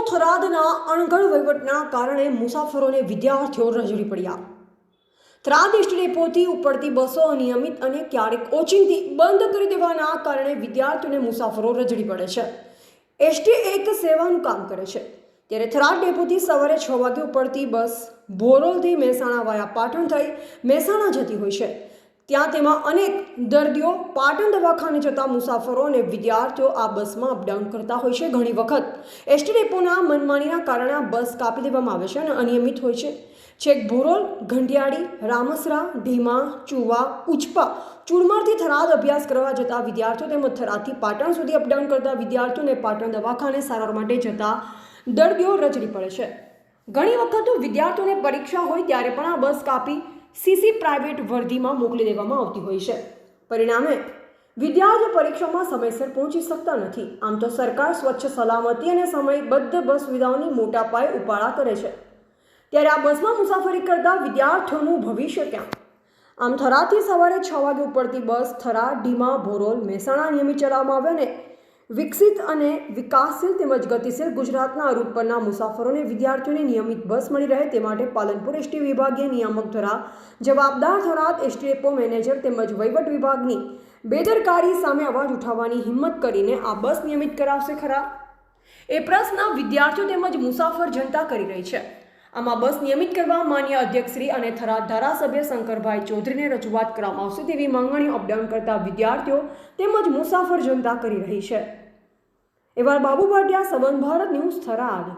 થરાદના અણઘડ વહીવટના કારણે મુસાફરોને વિદ્યાર્થીઓ રજડી પડ્યા. થરાદ ડેપોથી ઉપડતી બસો અનિયમિત અને ક્યારેક ઓચિંતી બંધ કરી દેવાના કારણે વિદ્યાર્થીઓને મુસાફરો રજડી પડે છે. એસટી એક સેવાનું કામ કરે છે. ત્યારે થરાદ ડેપોથી સવારે છ વાગે ઉપડતી બસ ભોરોલથી મહેસાણા વાયા પાટણ થઈ મહેસાણા જતી હોય છે. ત્યાં તેમાં અનેક દર્દીઓ પાટણ દવાખાને જતા મુસાફરો અને વિદ્યાર્થીઓ આ બસમાં અપડાઉન કરતા હોય છે ઘણી વખત. એસટી ડેપોના મનમાનીના કારણે આ બસ કાપી દેવામાં આવે છે અને અનિયમિત હોય છે. છેક ભોરોલ, ઘંટિયાળી, રામસરા, ઢીમા, ચુવા ઉચપા ચુડમરથી થરાદ અભ્યાસ કરવા જતા વિદ્યાર્થીઓ તેમજ થરાદથી પાટણ સુધી અપડાઉન કરતા વિદ્યાર્થીઓને પાટણ દવાખાને સારવાર માટે જતા દર્દીઓ રજડી પડે છે. ઘણી વખત વિદ્યાર્થીઓને પરીક્ષા હોય ત્યારે પણ આ બસ કાપી સીસી પ્રાઇવેટ વર્ધીમાં મોકલી દેવામાં આવતી હોય છે. પરિણામે, વિદ્યાર્થીઓ પરીક્ષામાં સમયસર પહોંચી શકતા નથી. આમ તો સરકાર સ્વચ્છ, સલામતી અને સમયબદ્ધ બસ સુવિધાઓની મોટા પાયે ઉપાડા કરે છે. ત્યારે આ બસમાં મુસાફરી કરતા વિદ્યાર્થીઓનું ભવિષ્ય ક્યાં? આમ થરાથી સવારે છ વાગે ઉપડતી બસ થરા ઢીમા ભોરોલ, મહેસાણા નિયમિત ચલાવવામાં આવે અને વિકસિત અને વિકાસશીલ તેમજ ગતિશીલ ગુજરાતના રૂટ પરના મુસાફરોને વિદ્યાર્થીઓને નિયમિત બસ મળી રહે તે માટે પાલનપુર એસટી વિભાગીય નિયામક દ્વારા જવાબદાર થરાદ એસટી ડેપો મેનેજર તેમજ વહીવટ વિભાગની બેદરકારી સામે અવાજ ઉઠાવવાની હિંમત કરીને આ બસ નિયમિત કરાવશે ખરા? એ પ્રશ્ન વિદ્યાર્થીઓ તેમજ મુસાફર જનતા કરી રહી છે. આમાં બસ નિયમિત કરવા માન્ય અધ્યક્ષશ્રી અને થરાદ ધારાસભ્ય શંકરભાઈ ચૌધરીને રજૂઆત કરવામાં આવશે તેવી માંગણીઓ અપડાઉન કરતા વિદ્યાર્થીઓ તેમજ મુસાફર જનતા કરી રહી છે. એવા બાબુ ભાટિયા સબંધ ભારત ન્યૂઝ થરાદ.